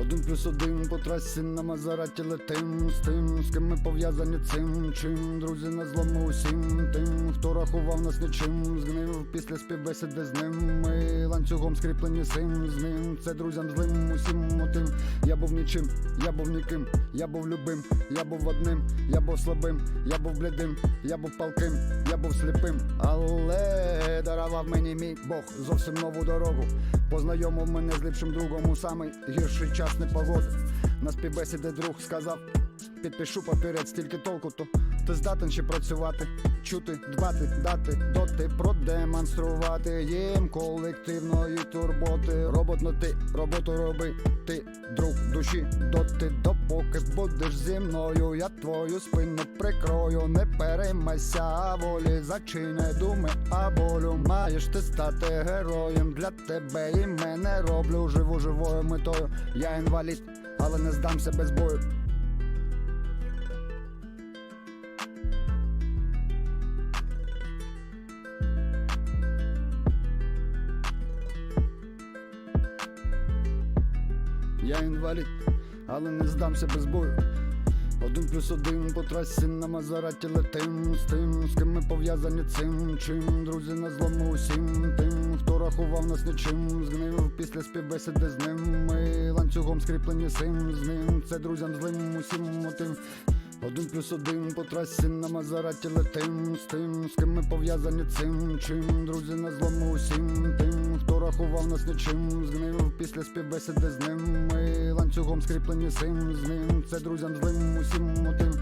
Один плюс один по трасі на Мазераті летим з тим, з ким ми пов'язані цим чим Друзі на злому усім тим, хто рахував нас нічим, згнив після співбесіди з ним. Ми ланцюгом скріплені сим з ним. Це друзям злим усім отим. Я був нічим, я був ніким, я був любим, я був одним, я був слабим, я був блідим, я був палким, я був сліпим, але дарував мені мій Бог зовсім нову дорогу. Познайомив мене з ліпшим другом у самий гірший час непогоди. На співбесіди друг сказав: підпишу папірець, стільки толку, то ти здатен ще працювати, чути, дбати, дати, доти, продемонструвати їм колективної турботи. Роботно ти роботу роби, ти друг душі, доти, допоки будеш зі мною. Я твою спину прикрою, не переймайся волі, зачиняй думи, а болю маєш ти стати героєм для тебе і мене роблю живу живою метою. Я інвалід, але не здамся без бою. Я інвалід, але не здамся без бою. Один плюс один по трасі на Мазараті летим з тим, з ким ми пов'язані цим чим Друзі на злому усім тим, хто рахував нас нічим, згнив після співбесіди з ним. Ми ланцюгом скріплені сим з ним. Це друзям злим усім отим. Один плюс один по трасі на Мазараті летим з тим, з ким ми пов'язані цим чим Друзі на злому усім тим, хто рахував нас нічим, згнив після співбесіди з ним. Ми ланцюгом скріплені сим з ним. Це друзям злим усім отим.